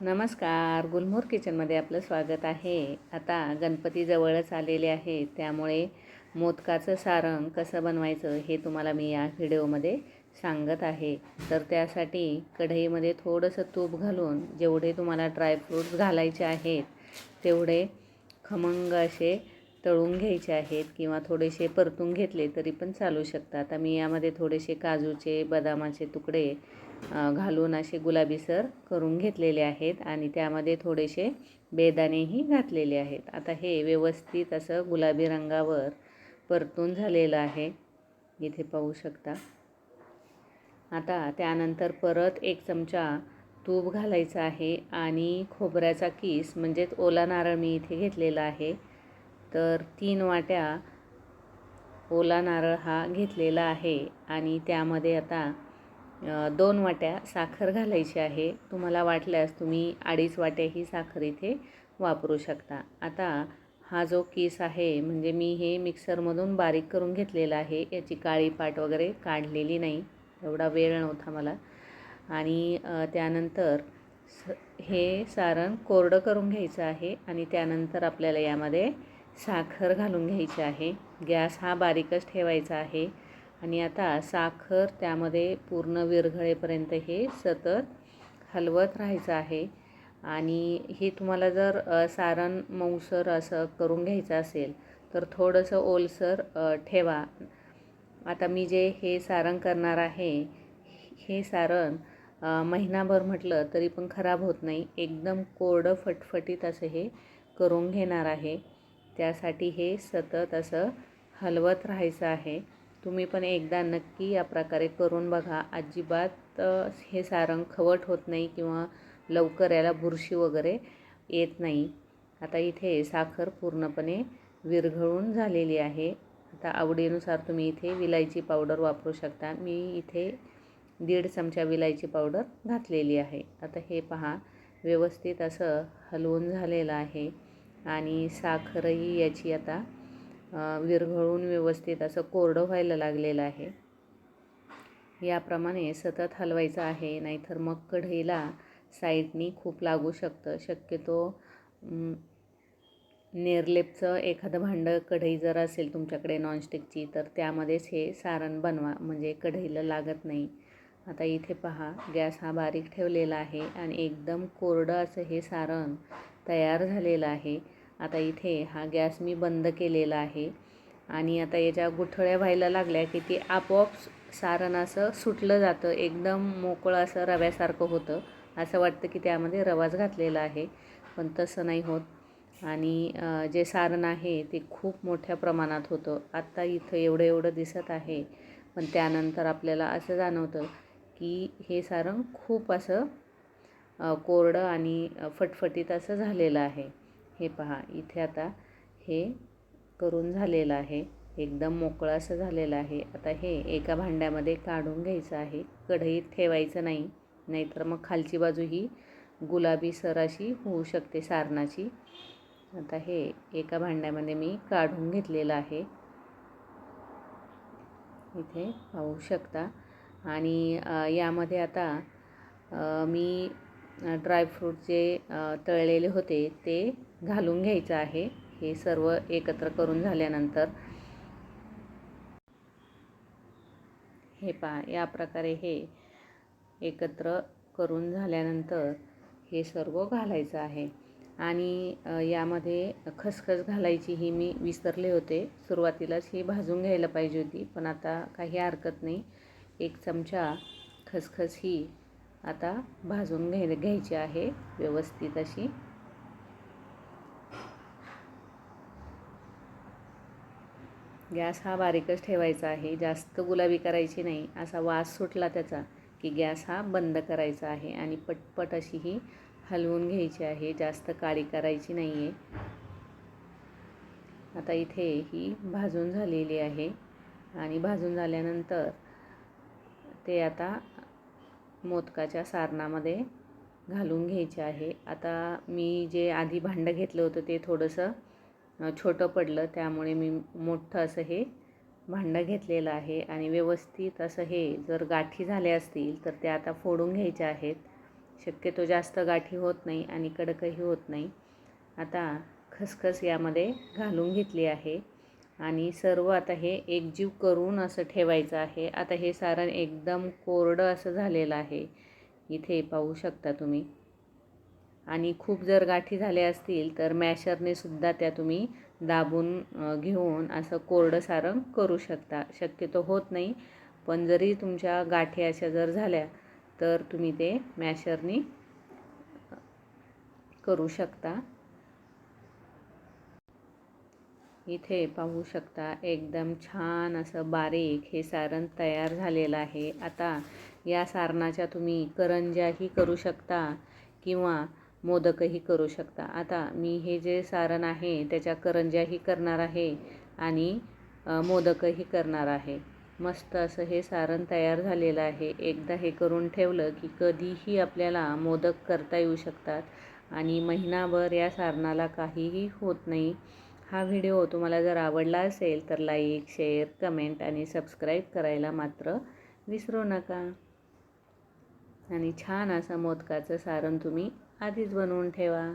नमस्कार. गुलमोर किचनमध्ये आपलं स्वागत आहे. आता गणपती जवळच आलेले आहे. त्यामुळे मोदकाचं सारंग कसं बनवायचं हे तुम्हाला मी या व्हिडिओमध्ये सांगत आहे. तर त्यासाठी कढईमध्ये थोडंसं तूप घालून जेवढे तुम्हाला ड्रायफ्रूट्स घालायचे आहेत तेवढे खमंग असे तळून घ्यायचे आहेत किंवा थोडेसे परतून घेतले तरी पण चालू शकतात. आता मी यामध्ये थोडेसे काजूचे बदामाचे तुकडे घालून असे गुलाबीसर करून घेतलेले आहेत आणि त्यामध्ये थोडेसे बेदाणेही घातलेले आहेत. आता हे व्यवस्थित असं गुलाबी रंगावर परतून झालेलं आहे. इथे पाहू शकता. आता त्यानंतर परत एक चमचा तूप घालायचं आहे आणि खोबऱ्याचा किस म्हणजेच ओला नारळ मी इथे घेतलेला आहे. तर तीन वाट्या ओला नारळ हा घेतलेला आहे आणि त्यामध्ये आता दोन वाट्या साखर घालायची आहे. तुम्हाला वाटल्यास तुम्ही अडीच वाट्या ही साखर इथे वापरू शकता. आता हा जो केस आहे म्हणजे मी हे मिक्सरमधून बारीक करून घेतलेला आहे. याची काळी पाट वगैरे काढलेली नाही एवढा वेळ नव्हता मला. आणि त्यानंतर स हे सारण कोरडं करून घ्यायचं आहे आणि त्यानंतर आपल्याला यामध्ये साखर घालून घ्यायची आहे. गॅस हा बारीकच ठेवायचा आहे. आणि आता साखर त्यामध्ये पूर्ण विरघळेपर्यंत हे सतत हलवत राहायचं आहे. आणि हे तुम्हाला जर सारण मऊसर असं करून घ्यायचं असेल तर थोडंसं ओलसर ठेवा. आता मी जे हे सारण करणार आहे हे सारण महिनाभर म्हटलं तरी पण खराब होत नाही. एकदम कोरडं फटफटीत असं हे करून घेणार आहे. त्यासाठी हे सतत असं हलवत राहायचं आहे. तुम्ही पण एकदा नक्की या प्रकारे करून बघा. अजिबात हे सारंग खवट होत नाही किंवा लवकर याला बुरशी वगैरे येत नाही. आता इथे साखर पूर्णपणे विरघळून झालेली आहे. आता आवडीनुसार तुम्ही इथे विलायची पावडर वापरू शकता. मी इथे दीड चमचा विलायची पावडर घातलेली आहे. आता हे पहा व्यवस्थित असं हलवून झालेलं आहे. आणि साखरही याची आता विरघळून व्यवस्थित असं कोरडं व्हायला लागलेलं आहे. याप्रमाणे सतत हलवायचं आहे नाहीतर मग कढईला साईडनी खूप लागू शकतं. शक्यतो नेरलेपचं एखादं भांडं कढई जर असेल तुमच्याकडे नॉनस्टिकची तर त्यामध्येच हे सारण बनवा म्हणजे कढईला लागत नाही. आता इथे पहा गॅस हा बारीक ठेवलेला आहे आणि एकदम कोरडं असं हे सारण तयार झालेलं आहे. आता इथे हा गॅस मी बंद केलेला आहे. आणि आता याच्या गुठळ्या व्हायला लागल्या की ती आपोआप सारण असं सुटलं जातं. एकदम मोकळं असं रव्यासारखं होतं. असं वाटतं की त्यामध्ये रवाच घातलेला आहे. पण तसं नाही होत. आणि जे सारण आहे ते खूप मोठ्या प्रमाणात होतं. आत्ता इथं एवढं एवढं दिसत आहे. पण त्यानंतर आपल्याला असं जाणवतं की हे सारण खूप असं कोरडं आणि फटफटीत असं झालेलं आहे. हे पहा इथे आता हे करून झालेलं आहे. एकदम मोकळं असं झालेलं आहे. आता हे एका भांड्यामध्ये काढून घ्यायचं आहे. कढईत ठेवायचं नाही नाहीतर मग खालची बाजू ही गुलाबी सर अशी होऊ शकते सारणाची. आता हे एका भांड्यामध्ये मी काढून घेतलेलं आहे. इथे पाहू शकता. आणि यामध्ये आता मी ड्रायफ्रूट जे तळलेले होते ते घालून घ्यायचं आहे. हे सर्व एकत्र करून झाल्यानंतर हे पहा या प्रकारे हे एकत्र करून झाल्यानंतर हे सर्व घालायचं आहे. आणि यामध्ये खसखस घालायची ही मी विसरले होते. सुरुवातीलाच ही भाजून घ्यायला पाहिजे होती पण आता काही हरकत नाही. एक चमचा खसखस ही आता भाजून घ्याय घ्यायची आहे व्यवस्थित अशी. गॅस हा बारीकच ठेवायचा आहे. जास्त गुलाबी करायची नाही. असा वास सुटला त्याचा की गॅस हा बंद करायचा आहे आणि पटपट अशी ही हलवून घ्यायची आहे. जास्त काळी करायची नाही आहे आता इथे ही भाजून झालेली आहे आणि भाजून झाल्यानंतर ते आता मोदकाच्या सारणामध्ये घालून घ्यायचे आहे. आता मी जे आधी भांडं घेतलं होतं ते थोडंसं छोटं पडलं. त्यामुळे मी मोठं असं हे भांडं घेतलेलं आहे. आणि व्यवस्थित असं हे जर गाठी झाले असतील तर ते आता फोडून घ्यायचे आहेत. शक्यतो जास्त गाठी होत नाही आणि कडकही होत नाही. आता खसखस यामध्ये घालून घेतली आहे. आणि सर्व आता हे एकजीव करून असं ठेवायचं आहे. आता हे सारण एकदम कोरडं असं झालेलं आहे. इथे पाहू शकता तुम्ही. आणि खूप जर गाठी झाल्या असतील तर मॅशरने सुद्धा त्या तुम्ही दाबून घेऊन असं कोरडं सारण करू शकता. शक्यतो होत नाही पण जरी तुमच्या गाठी अशा जर झाल्या तर तुम्ही ते मॅशरनी करू शकता. इथे पाहू शकता एकदम छान असं बारीक हे सारण तयार झालेलं आहे. आता या सारणाच्या तुम्ही करंज्याही करू शकता किंवा मोदकही करू शकता. आता मी हे जे सारण आहे त्याच्या करंज्याही करणार आहे आणि मोदकही करणार आहे. मस्त असं हे सारण तयार झालेलं आहे. एकदा हे करून ठेवलं की कधीही आपल्याला मोदक करता येऊ शकतात आणि महिनाभर या सारणाला काहीही होत नाही. हा व्हिडिओ तुम्हाला जर आवडला असेल तर लाईक शेअर कमेंट आणि सबस्क्राईब करायला मात्र विसरू नका. आणि छान असं मोदकाचं सारण तुम्ही आधीच बनवून ठेवा.